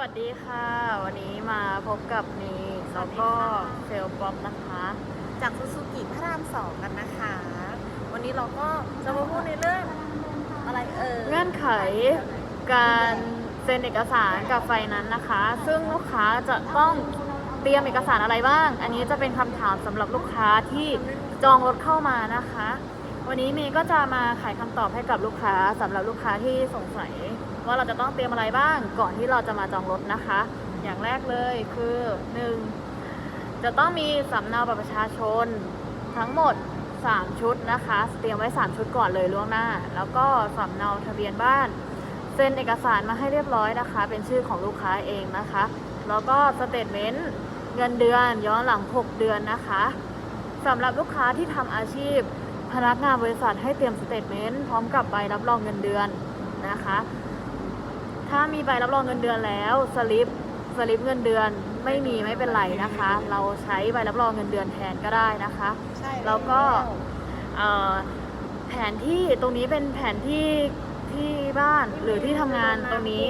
วัสดีค่ะ วันนี้มาพบกับนีแล้วก็เซลป๊อปนะคะ จากซูซูกิพระรามสองกันนะคะ วันนี้เราก็จะมาพูดในเรื่องอะไรเอ่ยเงื่อนไขการเซ็นเอกสารกับไฟนั้นซ์นะคะ ซึ่งลูกค้าจะต้องเตรียมเอกสารอะไรบ้าง อันนี้จะเป็นคำถามสำหรับลูกค้าที่จองรถเข้ามานะคะ วันนี้เมย์ก็จะมาไขคำตอบให้กับลูกค้าสำหรับลูกค้าที่สงสัย ว่าเราจะต้องเตรียมอะไรบ้างก่อนที่เราจะมาจองรถนะคะ อย่างแรกเลยคือหนึ่งจะต้องมีสำเนาบัตรประชาชนทั้งหมด 3 ชุดนะคะ เตรียมไว้ 3 ชุดก่อนเลยล่วงหน้า แล้วก็สำเนาทะเบียนบ้านเซ็นเอกสารมาให้เรียบร้อยนะคะ เป็นชื่อของลูกค้าเองนะคะ แล้วก็สเตทเมนต์เงินเดือนย้อนหลัง 6 เดือนนะคะสำหรับลูกค้าที่ทำอาชีพ พนักงานบริษัทให้เตรียมสเตทเมนต์พร้อมกับใบรับรองเงินเดือนนะคะ ถ้ามีใบรับรองเงินเดือนแล้วสลิปสลิปเงินเดือนไม่มีไม่เป็นไรนะคะ เราใช้ใบรับรองเงินเดือนแทนก็ได้นะคะ ใช่แล้วก็เอ่อแผนที่ตรงนี้เป็นแผนที่ที่บ้านหรือที่ทำงานตรงนี้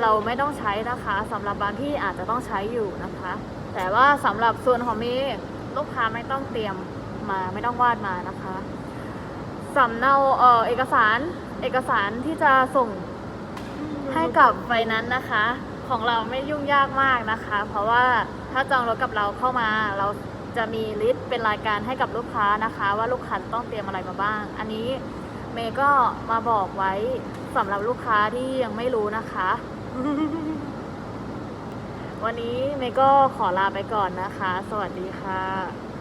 เราไม่ต้องใช้นะคะสำหรับบางที่อาจจะต้องใช้อยู่นะคะ แต่ว่าสำหรับส่วนของเมีลูกค้าไม่ต้องเตรียมมาไม่ต้องวาดมานะคะสำเนาเอ่อเอกสารเอกสารที่จะส่ง ให้กับไฟนั้นนะคะ ของเราไม่ยุ่งยากมากนะคะ เพราะว่าถ้าจองรถกับเราเข้ามาเราจะมีลิสต์เป็นรายการให้กับลูกค้านะคะ ว่าลูกค้าต้องเตรียมอะไรมาบ้าง อันนี้เมย์ก็มาบอกไว้สำหรับลูกค้าที่ยังไม่รู้นะคะ วันนี้เมย์ก็ขอลาไปก่อนนะคะ สวัสดีค่ะ